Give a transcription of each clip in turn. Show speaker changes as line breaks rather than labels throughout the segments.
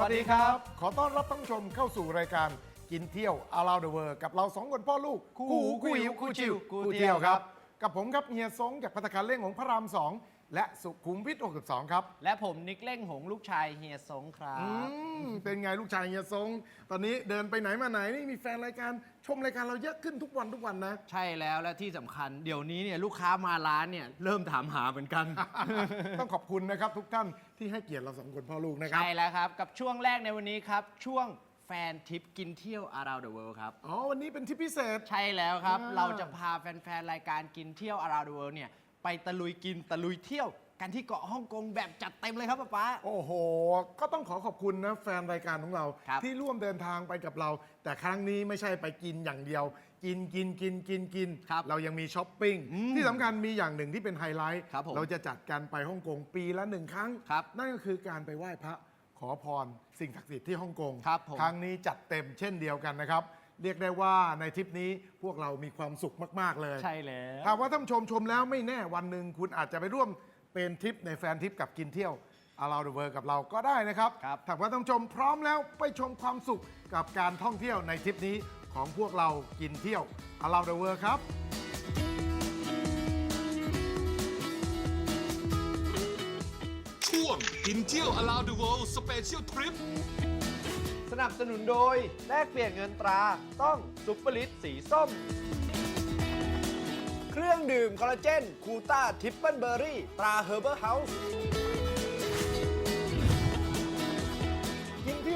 วั
สดีครับ ขอต้อนรับท่านผู้ชมเข้าสู่รายการกินเที่ยว Around the World กับเราสองคนพ่อลูก
คู่
หูคู่หิว
คู่
ชิว
คู่เที่ย
ว
ครั
บ กับผมครับเฮียซงจากพัตตาคารเล่งของพระรามสอง และสุขุมวิท62 ครับ
และผมนิกเล่งหงลูกชายเฮียสงครั
อื
บ
มเป็นไงลูกชายเฮียซงตอนนี้เดินไปไหนมาไหนนี่มีแฟนรายการชมรายการเราเยอะขึ้นทุกวันทุกวันนะ
ใช่แล้วและที่สำคัญ เดี๋ยวนี้เนี่ยลูกค้ามาร้านเนี่ยเริ่มถามหาเหมือนกัน
ต้องขอบคุณนะครับทุกท่านที่ให้เกียรติเราสองคนพ่อลูกนะครับ
ใช่แล้วครับ กับช่วงแรกในวันนี้ครับ ช่วงแฟนทิปกินเที่ยว around the world ครับ
อ๋อ วันนี้เป็นที่พิเศษ
ใช่แล้วครับ
อ่า
เราจะพาแฟน ๆ รายการกินเที่ยว around the world เนี่ย ไปตะลุยกินตะลุยเที่ยว กันที่เกาะฮ่องกงแบบจัดเต็มเลยครับป๊าป๊า
โอ้โห ก็ต้องขอขอบคุณนะแฟนรายการของเรา
ครับ
ที่ร่วมเดินทางไปกับเรา แต่ครั้งนี้ไม่ใช่ไปกินอย่างเดียว กินกินกินกินกิน
ครับ
เรายังมีช้อปปิ้ง
อืม
ที่สำคัญมีอย่างหนึ่งที่เป็นไฮไลท์
ครับผม
เราจะจัดการไปฮ่องกงปีละหนึ่งครั้ง
ครับ
นั่นก็คือการไปไหว้พระขอพรสิ่งศักดิ์สิทธิ์ที่ฮ่องกง
ครับผม
ครั้งนี้จัดเต็มเช่นเดียวกันนะครับ เรียกได้ว่าในทริปนี้พวกเรามีความสุขมาก ๆ เลย
ใช่แล้ว
หากว่าท่านผู้ชมชมแล้วไม่แน่วันหนึ่งคุณอาจจะไปร่วมเป็นทริปในแฟนทริปกับกินเที่ยวอาราเดเวอร์กับเราก็ได้นะครับ
ครับ
ถ้าว่าท่านผู้ชมพร้อมแล้วไปชมความสุขกับการท่องเที่ยวในทริปนี้ของพวกเรากินเที่ยวอาราเดเวอร์ครับ
ช่วงกินเที่ยว Around the World Special Trip
สนับสนุนโดย แลกเปลี่ยนเงินตราต้องซุปเปอร์ลิตสีส้ม เครื่องดื่มคอลลาเจนคูต้าทิปเปิลเบอร์รี่ตราเฮอร์เบอร์เฮาส์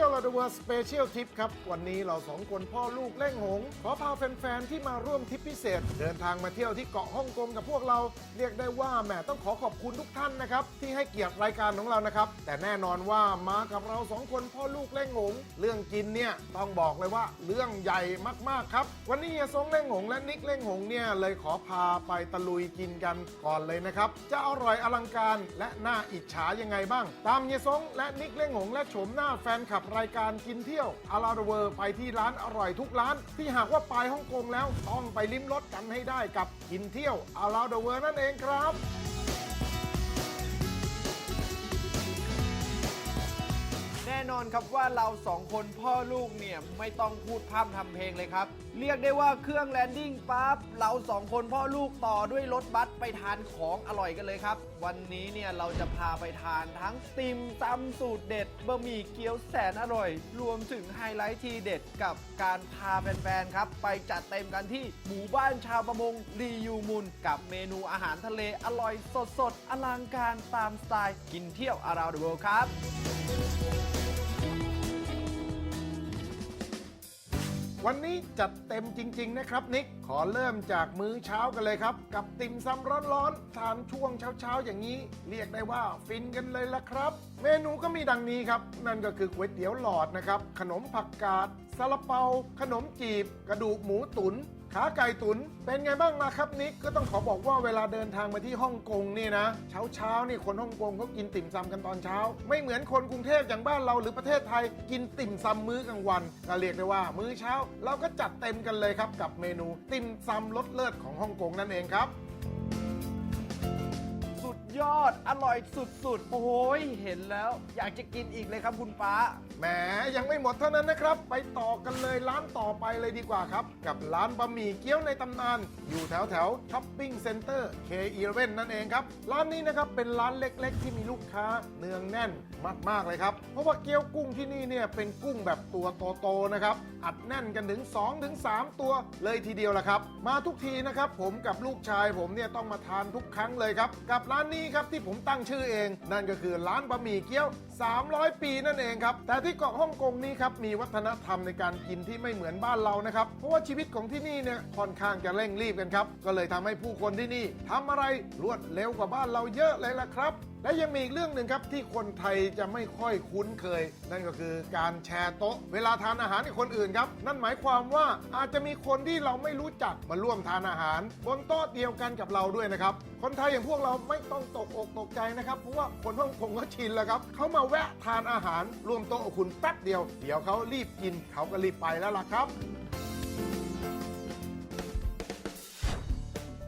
กินเที่ยวอาราเดเวอร์สเปเชียลทริปครับ วันนี้เราสองคนพ่อลูกเล่งหง ขอพาแฟน ๆ ที่มาร่วมทริปพิเศษ เดินทางมาเที่ยวที่เกาะฮ่องกงกับพวกเรา เรียกได้ว่าแหมต้องขอขอบคุณทุกท่านนะครับ ที่ให้เกียรติรายการของเรานะครับ แต่แน่นอนว่ามากับเราสองคนพ่อลูกเล่งหง เรื่องกินเนี่ยต้องบอกเลยว่าเรื่องใหญ่มากๆครับ วันนี้เฮียซงเล่งหงและนิกเล่งหงเนี่ยเลยขอพาไปตะลุยกินกันก่อนเลยนะครับจะอร่อยอลังการและน่าอิจฉายังไงบ้าง ตามเฮียซงและนิกเล่งหงและโฉมหน้าแฟนคลับรายการกินเที่ยวอาราเวอร์ไปที่ร้านอร่อยทุกร้าน ที่หากว่าไปฮ่องกงแล้ว ต้องไปลิ้มรสกันให้ได้กับกินเที่ยวอาราเวอร์นั่นเองครับ
น่นอนครับว่าเราสองคนพ่อลูกเนี่ยไม่ต้องพูดพร่ำทำเพลงเลยครับ เรียกได้ว่าเครื่องแลนดิ้งปั๊บเราสองคนพ่อลูกต่อด้วยรถบัสไปทานของอร่อยกันเลยครับ วันนี้เนี่ยเราจะพาไปทานทั้งติมซำสูตรเด็ดบะหมี่เกี๊ยวแสนอร่อย รวมถึงไฮไลท์ทีเด็ดกับการพาแฟนๆครับ ไปจัดเต็มกันที่หมู่บ้านชาวประมงรียูมุนกับเมนูอาหารทะเลอร่อยสดๆอลังการตามสไตล์กินเที่ยว around the world ครับ
วันนี้จัดเต็มจริง ๆ นะครับนิก ขอเริ่มจากมื้อเช้ากันเลยครับ กับติ่มซำร้อนๆทานช่วงเช้าๆ อย่างนี้ เรียกได้ว่าฟินกันเลยละครับ เมนูก็มีดังนี้ครับ นั่นก็คือก๋วยเตี๋ยวหลอดนะครับ ขนมผักกาดซาลาเปา ขนมจีบ กระดูกหมูตุน ขาไก่ตุนเป็นไงบ้างมาครับนิกก็ต้องขอบอกว่าเวลาเดินทางมาที่ฮ่องกงนี่นะเช้าเช้านี่คนฮ่องกงเขากินติ่มซำกันตอนเช้า ไม่เหมือนคนกรุงเทพอย่างบ้านเราหรือประเทศไทยกินติ่มซำมื้อกลางวันก็เรียกได้ว่า มื้อเช้า เราก็จัดเต็มกันเลยครับกับเมนูติ่มซำรสเลิศของฮ่องกงนั่นเองครับ
ยอดอร่อยสุดๆ โอ้ยเห็นแล้ว อยากจะกินอีกเลยครับคุณป้า
แหมยังไม่หมดเท่านั้นนะครับ ไปต่อกันเลยร้านต่อไปเลยดีกว่าครับ กับร้านบะหมี่เกี๊ยวในตำนาน อยู่แถวแถวช้อปปิ้งเซ็นเตอร์ K11 นั่นเองครับ ร้านนี้นะครับเป็นร้านเล็กๆ ที่มีลูกค้าเนืองแน่นมากๆเลยครับ เพราะว่าเกี๊ยวกุ้งที่นี่เนี่ยเป็นกุ้งแบบตัวโตๆนะครับอัดแน่นกันถึง 2-3 ตัวเลยทีเดียวละครับ มาทุกทีนะครับผมกับลูกชายผมเนี่ยต้องมาทานทุกครั้งเลยครับกับร้านนี้ครับที่ผมตั้งชื่อเอง นั่นก็คือร้านบะหมี่เกี๊ยว300 ปีนั่นเองครับ แต่ที่เกาะฮ่องกงนี้ครับมีวัฒนธรรมในการกินที่ไม่เหมือนบ้านเรานะครับ เพราะว่าชีวิตของที่นี่เนี่ยค่อนข้างจะเร่งรีบกันครับ ก็เลยทำให้ผู้คนที่นี่ทำอะไรรวดเร็วกว่าบ้านเราเยอะเลยล่ะครับ และยังมีอีกเรื่องหนึ่งครับที่คนไทยจะไม่ค่อยคุ้นเคย นั่นก็คือการแชร์โต๊ะ เวลาทานอาหารกับคนอื่นครับ นั่นหมายความว่าอาจจะมีคนที่เราไม่รู้จักมาร่วมทานอาหาร บนโต๊ะเดียวกันกับเราด้วยนะครับคนไทยอย่างพวกเราไม่ต้องตกอกตกใจนะครับเพราะว่าคนฮ่องกงก็ชินแล้วครับเขามาแวะทานอาหารร่วมโต๊ะกับคุณแป๊บเดียว เดี๋ยวเขารีบกินเขาก็รีบไปแล้วล่ะครับ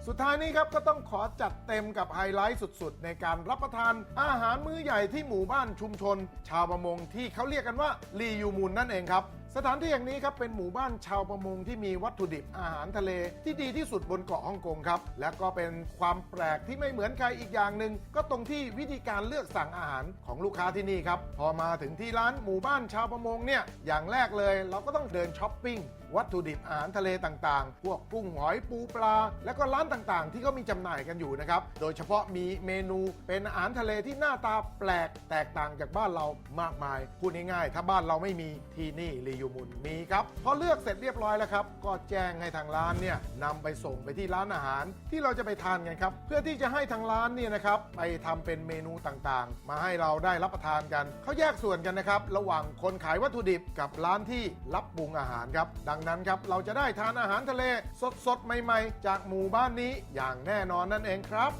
สุดท้ายนี้ครับก็ต้องขอจัดเต็มกับไฮไลท์สุดๆ ในการรับประทานอาหารมื้อใหญ่ที่หมู่บ้านชุมชน ชาวประมงที่เขาเรียกกันว่าลียูมูลนั่นเองครับ สถานที่อย่างนี้ครับเป็นหมู่บ้านชาวประมงที่มีวัตถุดิบอาหารทะเล ที่ดีที่สุดบนเกาะฮ่องกงครับ และก็เป็นความแปลกที่ไม่เหมือนใครอีกอย่างหนึ่งก็ตรงที่วิธีการเลือกสั่งอาหารของลูกค้าที่นี่ครับพอมาถึงที่ร้านหมู่บ้านชาวประมงเนี่ยอย่างแรกเลย เราก็ต้องเดินช้อปปิ้งวัตถุดิบอาหารทะเลต่างๆ พวกกุ้งหอยปูปลา และก็ร้านต่างๆ ที่เขามีจำหน่ายกันอยู่นะครับ โดยเฉพาะมีเมนูเป็นอาหารทะเลที่หน้าตาแปลกแตกต่างจากบ้านเรามากมาย พูดง่ายๆ ถ้าบ้านเราไม่มีที่นี่รียูมุนมีครับ พอเลือกเสร็จเรียบร้อยแล้วครับ ก็แจ้งให้ทางร้านเนี่ยนำไปส่งไปที่ร้านอาหารที่เราจะไปทานกันครับ เพื่อที่จะให้ทางร้านเนี่ยนะครับไปทำเป็นเมนูต่างๆ มาให้เราได้รับประทานกัน เขาแยกส่วนกันนะครับ ระหว่างคนขายวัตถุดิบกับร้านที่รับปรุงอาหารครับดังงนั้นครับเราจะได้ทานอาหารทะเลสดๆ ใหม่ๆ จากหมู่บ้านนี้อย่างแน่นอนนั่นเองครับ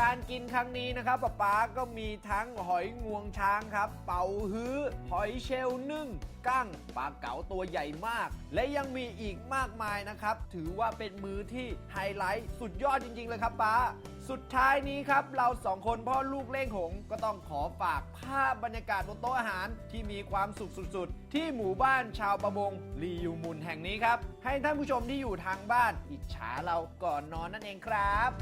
การกินครั้งนี้นะครับป๊าป๊าก็มีทั้งหอยงวงช้างครับ เป่าฮื้อ หอยเชลล์นึ่งกั้งปลาเก๋าตัวใหญ่มาก และยังมีอีกมากมายนะครับ ถือว่าเป็นมื้อที่ไฮไลท์สุดยอดจริง ๆ เลยครับป๊าสุดท้ายนี้ครับ เราสองคนพ่อลูกเล่งหง ก็ต้องขอฝากภาพบรรยากาศบนโต๊ะอาหารที่มีความสุขสุด ๆ ที่หมู่บ้านชาวประมงลียูมุนแห่งนี้ครับ ให้ท่านผู้ชมที่อยู่ทางบ้านอิจฉาเราก่อนนอนนั่นเองครับ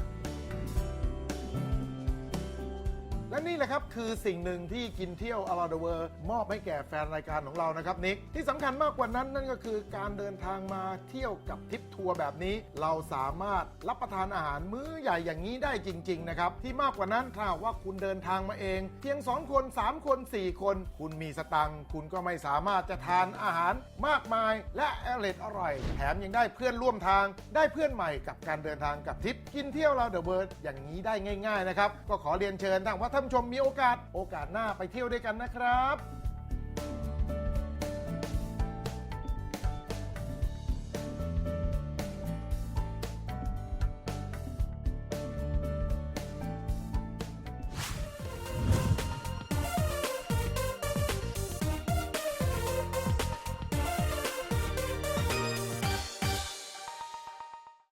และนี่แหละครับคือสิ่งหนึ่งที่กินเที่ยว around the world มอบให้แก่แฟนรายการของเรานะครับนิกที่สำคัญมากกว่านั้นนั่นก็คือการเดินทางมาเที่ยวกับทริปทัวร์แบบนี้ เราสามารถรับประทานอาหารมื้อใหญ่อย่างนี้ได้จริง ๆ นะครับ ที่มากกว่านั้นถ้าว่าคุณเดินทางมาเอง เพียง 2 คน 3 คน 4 คน คุณมีสตังค์คุณก็ไม่สามารถจะทานอาหารมากมาย และอร่อยอร่อย แถมยังได้เพื่อนร่วมทาง ได้เพื่อนใหม่กับการเดินทางกับทริปกินเที่ยวเราเดอะเวิร์ดอย่างนี้ได้ง่าย ๆ นะครับก็ขอเรียนเชิญทางว่าท่านผู้ชมมีโอกาสโอกาสหน้าไปเที่ยวด้วยกันนะครับ